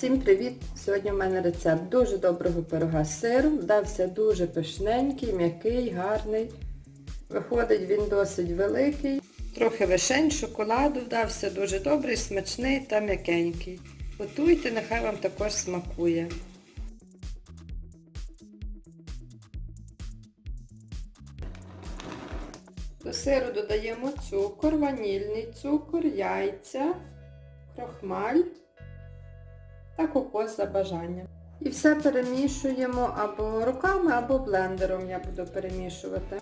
Всім привіт! Сьогодні в мене рецепт дуже доброго пирога з сиром. Вдався дуже пишненький, м'який, гарний. Виходить він досить великий. Трохи вишень, шоколаду вдався дуже добрий, смачний та м'якенький. Готуйте, нехай вам також смакує. До сиру додаємо цукор, ванільний цукор, яйця, крохмаль та кокос за бажанням. І все перемішуємо або руками, або блендером я буду перемішувати.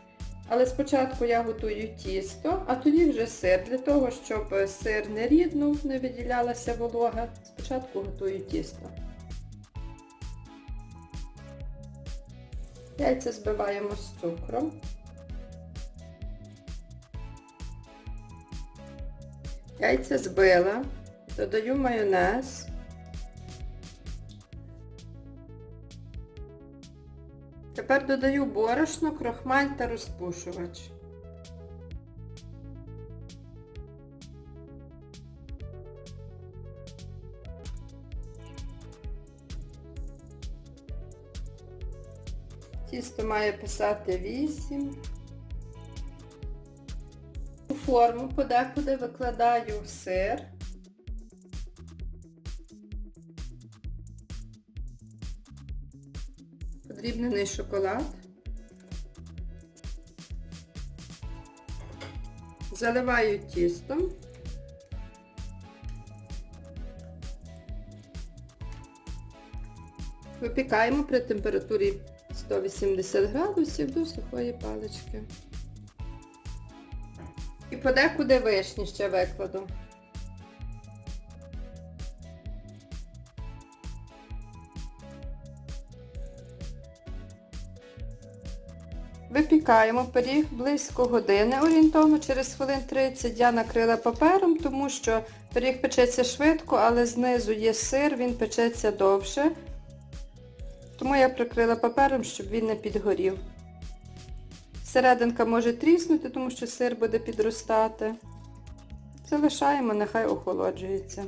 Але спочатку я готую тісто, а тоді вже сир, для того, щоб сир не ріднув, не виділялася волога. Спочатку готую тісто. Яйця збиваємо з цукром. Яйця збила, додаю майонез. Тепер додаю борошно, крохмаль та розпушувач. Тісто має писати 8. У форму подекуди викладаю сир. Подрібнений шоколад. Заливаю тістом. Випікаємо при температурі 180 градусів до сухої палички. І подекуди вишні ще викладу. Випікаємо пиріг близько години, орієнтовно через хвилин 30 я накрила папером, тому що пиріг печеться швидко, але знизу є сир, він печеться довше. Тому я прикрила папером, щоб він не підгорів. Серединка може тріснути, тому що сир буде підростати. Залишаємо, нехай охолоджується.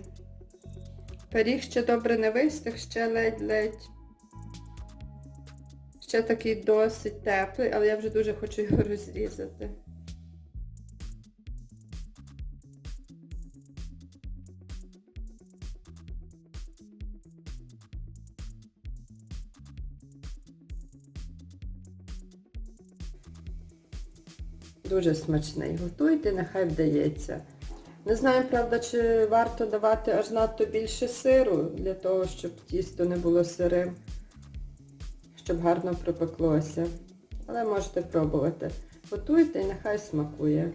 Пиріг ще добре не вистиг, ще ледь-ледь. Ще такий досить теплий, але я вже дуже хочу його розрізати. Дуже смачний. Готуйте, нехай вдається. Не знаю, правда, чи варто давати аж надто більше сиру, для того, щоб тісто не було сирим, щоб гарно пропеклося. Але можете пробувати. Готуйте і нехай смакує.